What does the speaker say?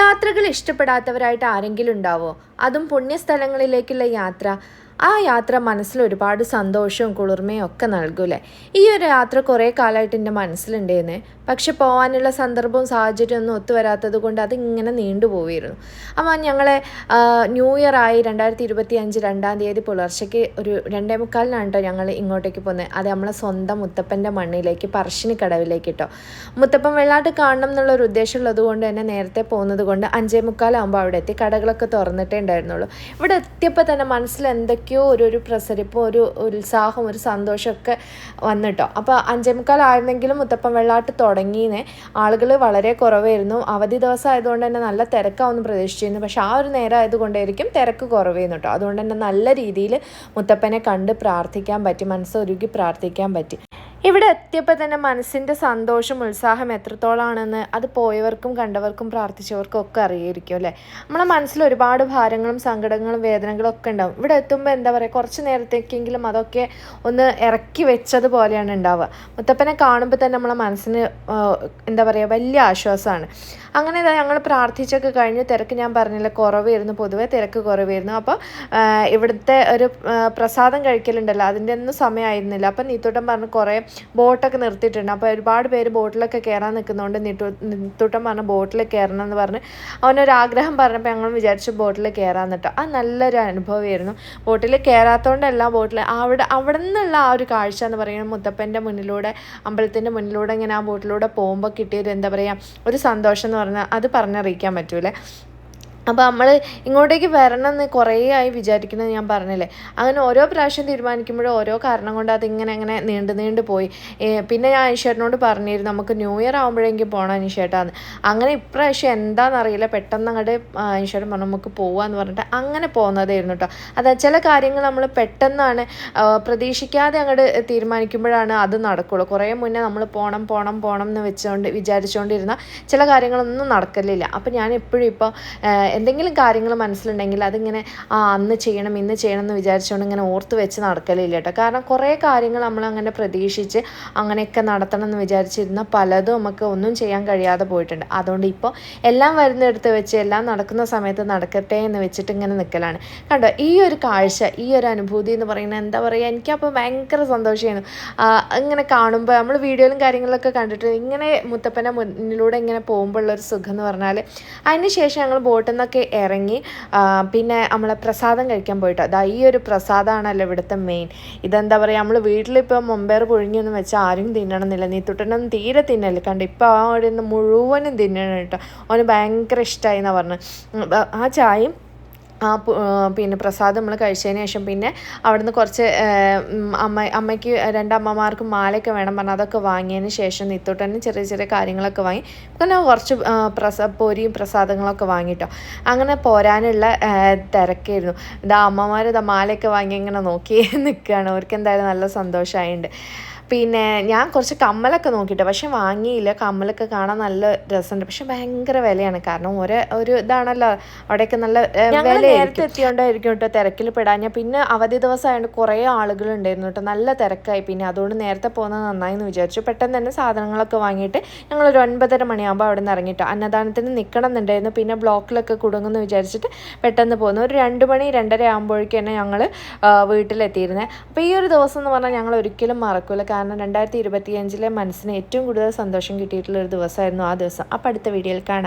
യാത്രകൾ ഇഷ്ടപ്പെടാത്തവരായിട്ട് ആരെങ്കിലും ഉണ്ടാവോ? അതും പുണ്യസ്ഥലങ്ങളിലേക്കുള്ള യാത്ര. ആ യാത്ര മനസ്സിൽ ഒരുപാട് സന്തോഷവും കുളിർമയും ഒക്കെ നൽകൂലേ ഈ ഒരു യാത്ര കുറേ കാലമായിട്ട് എന്റെ മനസ്സിലുണ്ടായിരുന്നേ പക്ഷെ പോകാനുള്ള സന്ദർഭവും സാഹചര്യവും ഒന്നും ഒത്തുവരാത്തത് കൊണ്ട് അതിങ്ങനെ നീണ്ടുപോയിരുന്നു അപ്പോൾ ഞങ്ങളെ ആ, ന്യൂ ഇയർ ആയി രണ്ടായിരത്തി ഇരുപത്തി അഞ്ച് രണ്ടാം തീയതി പുലർച്ചയ്ക്ക് ഒരു രണ്ടേ മുക്കാലിനാണ് കേട്ടോ ഞങ്ങൾ ഇങ്ങോട്ടേക്ക് പോകുന്നത് അത് നമ്മളെ സ്വന്തം മുത്തപ്പന്റെ മണ്ണിലേക്ക് പറശ്ശിനിക്കടവിലേക്ക് കേട്ടോ മുത്തപ്പൻ വെള്ളാട്ട് കാണണം എന്നുള്ളൊരു ഉദ്ദേശമുള്ളത് കൊണ്ട് തന്നെ നേരത്തെ പോകുന്നത് കൊണ്ട് അഞ്ചേ മുക്കാലാകുമ്പോൾ അവിടെ എത്തി കടകളൊക്കെ തുറന്നിട്ടേ ഉണ്ടായിരുന്നുള്ളൂ. ഇവിടെ എത്തിയപ്പോൾ തന്നെ മനസ്സിൽ എന്തൊക്കെയോ ഒരു ഒരു പ്രസരിപ്പും ഒരു ഉത്സാഹം ഒരു സന്തോഷമൊക്കെ വന്നിട്ടോ. അപ്പോൾ അഞ്ചേമുക്കാൽ ആയിരുന്നെങ്കിലും മുത്തപ്പൻ വെള്ളാട്ട് തുടങ്ങിയെന്ന് ആളുകൾ വളരെ കുറവായിരുന്നു. അവധി ദിവസം ആയതുകൊണ്ട് തന്നെ നല്ല തിരക്കാവുമെന്ന് പ്രതീക്ഷിച്ചിരുന്നു. പക്ഷെ ആ ഒരു നേരം ആയതുകൊണ്ടായിരിക്കും തിരക്ക് കുറവായിരുന്നു കേട്ടോ. അതുകൊണ്ട് തന്നെ നല്ല രീതിയിൽ മുത്തപ്പനെ കണ്ട് പ്രാർത്ഥിക്കാൻ പറ്റി മനസ്സൊരുക്കി പ്രാർത്ഥിക്കാൻ പറ്റി. ഇവിടെ എത്തിയപ്പോൾ തന്നെ മനസ്സിന്റെ സന്തോഷം ഉത്സാഹം എത്രത്തോളാണെന്ന് അത് പോയവർക്കും കണ്ടവർക്കും പ്രാർത്ഥിച്ചവർക്കും ഒക്കെ അറിയായിരിക്കും അല്ലേ? നമ്മളെ മനസ്സിൽ ഒരുപാട് ഭാരങ്ങളും സങ്കടങ്ങളും വേദനകളും ഒക്കെ ഉണ്ടാവും. ഇവിടെ എത്തുമ്പോൾ എന്താ പറയുക കുറച്ച് നേരത്തേക്കെങ്കിലും അതൊക്കെ ഒന്ന് ഇറക്കി വെച്ചതുപോലെയാണ് ഉണ്ടാവുക. മുത്തപ്പനെ കാണുമ്പോൾ തന്നെ നമ്മളെ മനസ്സിന് എന്താ പറയുക വലിയ ആശ്വാസമാണ്. അങ്ങനെ ഞങ്ങൾ പ്രാർത്ഥിച്ചൊക്കെ കഴിഞ്ഞ്. തിരക്ക് ഞാൻ പറഞ്ഞില്ല കുറവായിരുന്നു പൊതുവെ തിരക്ക് കുറവായിരുന്നു. അപ്പോൾ ഇവിടുത്തെ ഒരു പ്രസാദം കഴിക്കലുണ്ടല്ലോ അതിന്റെ ഒന്നും സമയമായിരുന്നില്ല. അപ്പം നീത്തോട്ടം പറഞ്ഞ് കുറേ ബോട്ടൊക്കെ നിർത്തിയിട്ടുണ്ട്. അപ്പോൾ ഒരുപാട് പേര് ബോട്ടിലൊക്കെ കയറാൻ നിൽക്കുന്നതുകൊണ്ട് നിട്ടു നിത്തുട്ടം പറഞ്ഞ് ബോട്ടിൽ കയറണം എന്ന് പറഞ്ഞ് അവനൊരാഗ്രഹം പറഞ്ഞപ്പോൾ ഞങ്ങൾ വിചാരിച്ചു ബോട്ടിൽ കയറാൻ നിട്ടോ അത് നല്ലൊരു അനുഭവമായിരുന്നു. ബോട്ടിൽ കയറാത്തതുകൊണ്ടല്ല ബോട്ടിൽ അവിടെ അവിടെ നിന്നുള്ള ആ ഒരു കാഴ്ച എന്ന് പറയുന്നത് മുത്തപ്പന്റെ മുന്നിലൂടെ അമ്പലത്തിന്റെ മുന്നിലൂടെ ഇങ്ങനെ ആ ബോട്ടിലൂടെ പോകുമ്പോൾ കിട്ടിയൊരു എന്താ പറയുക ഒരു സന്തോഷം എന്ന് പറഞ്ഞാൽ അത് പറഞ്ഞറിയിക്കാൻ പറ്റൂലേ. അപ്പോൾ നമ്മൾ ഇങ്ങോട്ടേക്ക് വരണം എന്ന് കുറേ ആയി വിചാരിക്കുന്നത് ഞാൻ പറഞ്ഞില്ലേ? അങ്ങനെ ഓരോ പ്രാവശ്യം തീരുമാനിക്കുമ്പോഴും ഓരോ കാരണം കൊണ്ട് അതിങ്ങനെ അങ്ങനെ നീണ്ട് നീണ്ട് പോയി. പിന്നെ ഞാൻ അനീഷേട്ടനോട് പറഞ്ഞിരുന്നു നമുക്ക് ന്യൂ ഇയർ ആകുമ്പോഴെങ്കിൽ പോകണം അനുഷേട്ടാന്ന്. അങ്ങനെ ഇപ്രാവശ്യം എന്താണെന്നറിയില്ല പെട്ടെന്ന് അങ്ങോട്ട് അനുഷേട്ടൻ പറഞ്ഞു നമുക്ക് പോവാന്ന് പറഞ്ഞിട്ട് അങ്ങനെ പോകുന്നതായിരുന്നു കേട്ടോ അതാ ചില കാര്യങ്ങൾ നമ്മൾ പെട്ടെന്നാണ് പ്രതീക്ഷിക്കാതെ അങ്ങോട്ട് തീരുമാനിക്കുമ്പോഴാണ് അത് നടക്കുള്ളൂ. കുറേ മുന്നേ നമ്മൾ പോകണം പോകണം പോകണം എന്ന് വെച്ചുകൊണ്ട് വിചാരിച്ചുകൊണ്ടിരുന്ന ചില കാര്യങ്ങളൊന്നും നടക്കലില്ല. അപ്പം ഞാൻ എപ്പോഴും ഇപ്പോൾ എന്തെങ്കിലും കാര്യങ്ങൾ മനസ്സിലുണ്ടെങ്കിൽ അതിങ്ങനെ ആ അന്ന് ചെയ്യണം ഇന്ന് ചെയ്യണം എന്ന് വിചാരിച്ചുകൊണ്ട് ഇങ്ങനെ ഓർത്ത് വെച്ച് നടക്കലില്ല കേട്ടോ. കാരണം കുറേ കാര്യങ്ങൾ നമ്മൾ അങ്ങനെ പ്രതീക്ഷിച്ച് അങ്ങനെയൊക്കെ നടത്തണം എന്ന് വിചാരിച്ചിരുന്ന പലതും നമുക്ക് ഒന്നും ചെയ്യാൻ കഴിയാതെ പോയിട്ടുണ്ട്. അതുകൊണ്ട് ഇപ്പോൾ എല്ലാം വരുന്നിടത്ത് വെച്ച് എല്ലാം നടക്കുന്ന സമയത്ത് നടക്കട്ടെ എന്ന് വെച്ചിട്ട് ഇങ്ങനെ നിൽക്കലാണ് കണ്ടോ ഈ ഒരു കാഴ്ച ഈ ഒരു അനുഭൂതി എന്ന് പറയുന്നത് എന്താ പറയുക? എനിക്കപ്പോൾ ഭയങ്കര സന്തോഷമായിരുന്നു ഇങ്ങനെ കാണുമ്പോൾ നമ്മൾ വീഡിയോയിലും കാര്യങ്ങളിലൊക്കെ കണ്ടിട്ട് ഇങ്ങനെ മുത്തപ്പനെ മുന്നിലൂടെ ഇങ്ങനെ പോകുമ്പോഴുള്ള ഉള്ളൊരു സുഖം എന്ന് പറഞ്ഞാൽ അതിന് ശേഷം ഞങ്ങൾ ബോട്ടിൽ നിന്നൊക്കെ ഇറങ്ങി പിന്നെ നമ്മളെ പ്രസാദം കഴിക്കാൻ പോയിട്ട്. അതാ ഈ ഒരു പ്രസാദമാണല്ലോ ഇവിടുത്തെ മെയിൻ ഇതെന്താ പറയുക നമ്മൾ വീട്ടിലിപ്പോൾ മുമ്പേർ പുഴുങ്ങിയൊന്നും വെച്ചാൽ ആരും തിന്നണമെന്നില്ല. നീ തൊട്ടനൊന്നും തീരെ തിന്നല്ല കണ്ട് ഇപ്പോൾ ആ ഒരു മുഴുവനും തിന്നണം കേട്ടോ. അവന് ഭയങ്കര ഇഷ്ടമായി എന്നാണ് പറഞ്ഞത് ആ ചായയും ആ പിന്നെ പ്രസാദം നമ്മൾ കഴിച്ചതിന് ശേഷം പിന്നെ അവിടുന്ന് കുറച്ച് അമ്മ അമ്മയ്ക്ക് രണ്ടമ്മമാർക്ക് മാലയൊക്കെ വേണം പറഞ്ഞാൽ അതൊക്കെ വാങ്ങിയതിന് ശേഷം നിത്തോട്ടന്നെ ചെറിയ ചെറിയ കാര്യങ്ങളൊക്കെ വാങ്ങി. പിന്നെ കുറച്ച് പ്രസ പൊരിയും പ്രസാദങ്ങളൊക്കെ വാങ്ങിട്ടോ. അങ്ങനെ പോരാനുള്ള തിരക്കായിരുന്നു. ഇതാ അമ്മമാർ ഇതാ മാലയൊക്കെ വാങ്ങി ഇങ്ങനെ നോക്കി നിൽക്കുകയാണ് അവർക്ക് എന്തായാലും നല്ല സന്തോഷമായിട്ടുണ്ട് പിന്നെ ഞാൻ കുറച്ച് കമ്മലൊക്കെ നോക്കിയിട്ട് പക്ഷെ വാങ്ങിയില്ല. കമ്മലൊക്കെ കാണാൻ നല്ല രസമുണ്ട്. പക്ഷെ ഭയങ്കര വിലയാണ്. കാരണം ഒരു ഒരു ഇതാണല്ലോ. അവിടെയൊക്കെ നല്ല വില നേരത്തെ എത്തിയോണ്ടായിരിക്കും കേട്ടോ തിരക്കിൽ പെടാൻ പിന്നെ അവധി ദിവസമായതുകൊണ്ട് കുറേ ആളുകളുണ്ടായിരുന്നു കേട്ടോ. നല്ല തിരക്കായി. പിന്നെ അതുകൊണ്ട് നേരത്തെ പോകുന്നത് നന്നായി എന്ന് വിചാരിച്ചു. പെട്ടെന്ന് തന്നെ സാധനങ്ങളൊക്കെ വാങ്ങിയിട്ട് ഞങ്ങൾ ഒരു ഒൻപതര മണിയാകുമ്പോൾ അവിടെ നിന്ന് ഇറങ്ങിയിട്ടു അന്നദാനത്തിന് നിൽക്കണം എന്നുണ്ടായിരുന്നു. പിന്നെ ബ്ലോക്കിലൊക്കെ കുടുങ്ങുമെന്ന് വിചാരിച്ചിട്ട് പെട്ടെന്ന് പോകുന്നു. ഒരു രണ്ട് മണി രണ്ടര ആകുമ്പോഴേക്കും തന്നെ ഞങ്ങൾ വീട്ടിലെത്തിയിരുന്നത് അപ്പോൾ ഈ ഒരു ദിവസം എന്ന് പറഞ്ഞാൽ ഞങ്ങൾ ഒരിക്കലും മറക്കില്ല കാരണം രണ്ടായിരത്തി ഇരുപത്തിയഞ്ചിലെ മനസ്സിന് ഏറ്റവും കൂടുതൽ സന്തോഷം കിട്ടിയിട്ടുള്ള ഒരു ദിവസമായിരുന്നു ആ ദിവസം. അപ്പോൾ അടുത്ത വീഡിയോയിൽ കാണാം.